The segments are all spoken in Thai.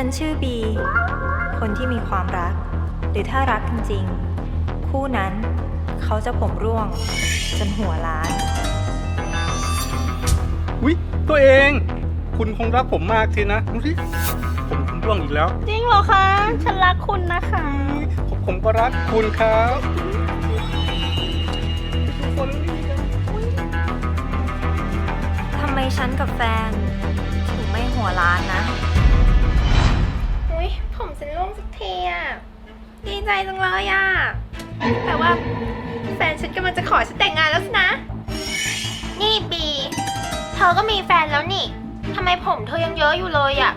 ฉันชื่อบี คนที่มีความรัก หรือถ้ารักจริงๆ คู่นั้นเขาจะผมร่วง จนหัวล้าน อุ๊ย ตัวเอง คุณคงรักผมมากทีนะดูสิผมคุณร่วงอีกแล้ว จริงเหรอคะ ฉันรักคุณนะคะ ผมผมก็รักคุณครับทำไมฉันกับแฟน ถึงไม่หัวล้านนะอุ้ยผม ฉันร่วงสักทีอะดีใจจังเลยอะแต่ว่าแฟนฉันกำลังจะขอฉันแต่งงานแล้วสินะ นี่บี เธอก็มีแฟนแล้วนี่ทำไมผมเธอยังเยอะอยู่เลยอะ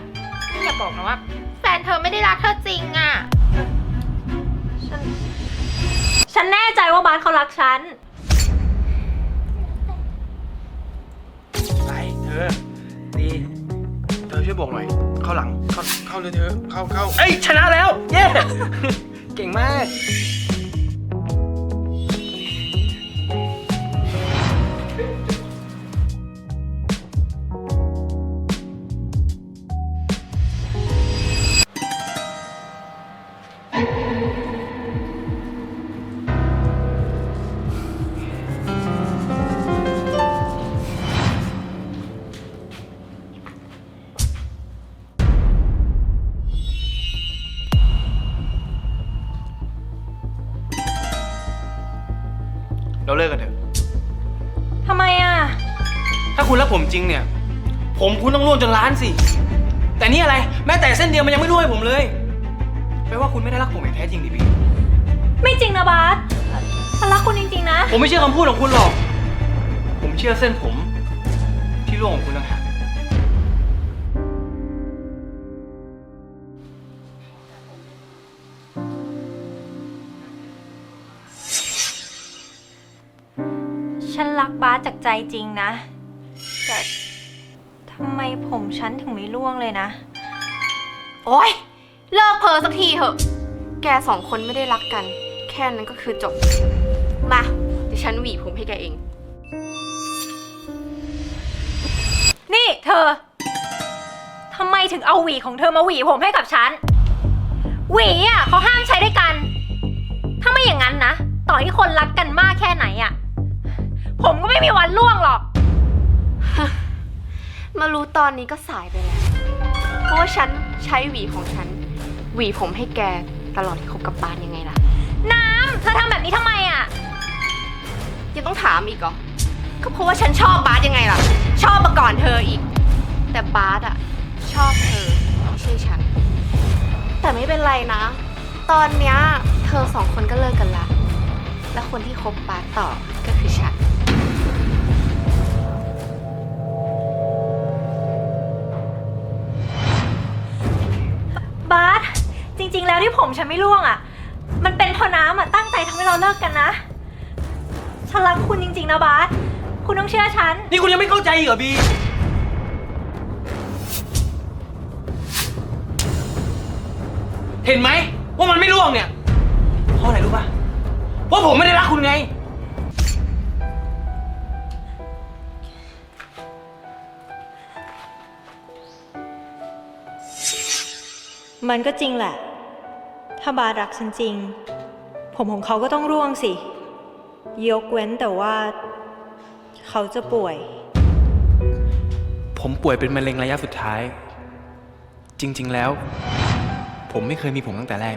อย่าบอกนะว่า แฟนเธอไม่ได้รักเธอจริงอะ ฉัน ฉันแน่ใจว่าบาสเขารักฉัน อช่วยบอกหน่อย เข้าหลัง เข้าเข้าเลยเธอ เข้าเข้าเอ้ยชนะแล้ว เย้ เก่งมาก คุณรักผมจริงเนี่ย ผมคุณต้องร่วงจนล้านสิ แต่นี่อะไร แม้แต่เส้นเดียวมันยังไม่ร่วงให้ผมเลยแปลว่าคุณไม่ได้รักผมอย่างแท้จริงดิพี่ ไม่จริงนะบาสฉันรักคุณจริงๆนะ ผมไม่เชื่อคำพูดของคุณหรอก ผมเชื่อเส้นผม ที่ร่วงของคุณต่างหากฉันรักบาสจากใจจริงนะ แต่ทำไมผมฉันถึงไม่ร่วงเลยนะ โอ๊ย เลิกเพ้อสักทีเถอะ แกสองคนไม่ได้รักกัน แค่นั้นก็คือจบ มาเดี๋ยวฉันหวีผมให้แกเอง นี่เธอ ทำไมถึงเอาหวีของเธอมาหวีผมให้กับฉัน หวีอะเขาห้ามใช้ด้วยกัน ถ้าไม่อย่างนั้นนะ ต่อให้คนรักกันมากแค่ไหนอะ ผมก็ไม่มีวันล่วงหรอก มารู้ตอนนี้ก็สายไปแล้ว เพราะว่าฉันใช้หวีของฉัน หวีผมให้แกตลอดที่คบกับบาสยังไงล่ะ น้ำเธอทำแบบนี้ทำไมอะ ยังต้องถามอีกเหรอ ก็เพราะว่าฉันชอบบาสยังไงล่ะ ชอบมาก่อนเธออีก แต่บาสอะชอบเธอไม่ใช่ฉัน แต่ไม่เป็นไรนะ ตอนเนี้ยเธอสองคนก็เลิกกันละ และคนที่คบบาสต่อก็คือฉัน ที่ผมฉันไม่ร่วงอะ มันเป็นเพราะน้ำอะตั้งใจทำให้เราเลิกกันนะ ฉันรักคุณจริง ๆ นะบาสคุณต้องเชื่อฉัน นี่คุณยังไม่เข้าใจอีกเหรอบี เห็นไหมว่ามันไม่ร่วงเนี่ย เพราะอะไรรู้ป่ะเพราะผมไม่ได้รักคุณไง มันก็จริงแหละ ถ้าบารักฉันจริง ผมของเขาก็ต้องร่วงสิ ยกเว้นแต่ว่า เขาจะป่วย ผมป่วยเป็นมะเร็งระยะสุดท้าย จริง ๆ แล้ว ผมไม่เคยมีผมตั้งแต่แรก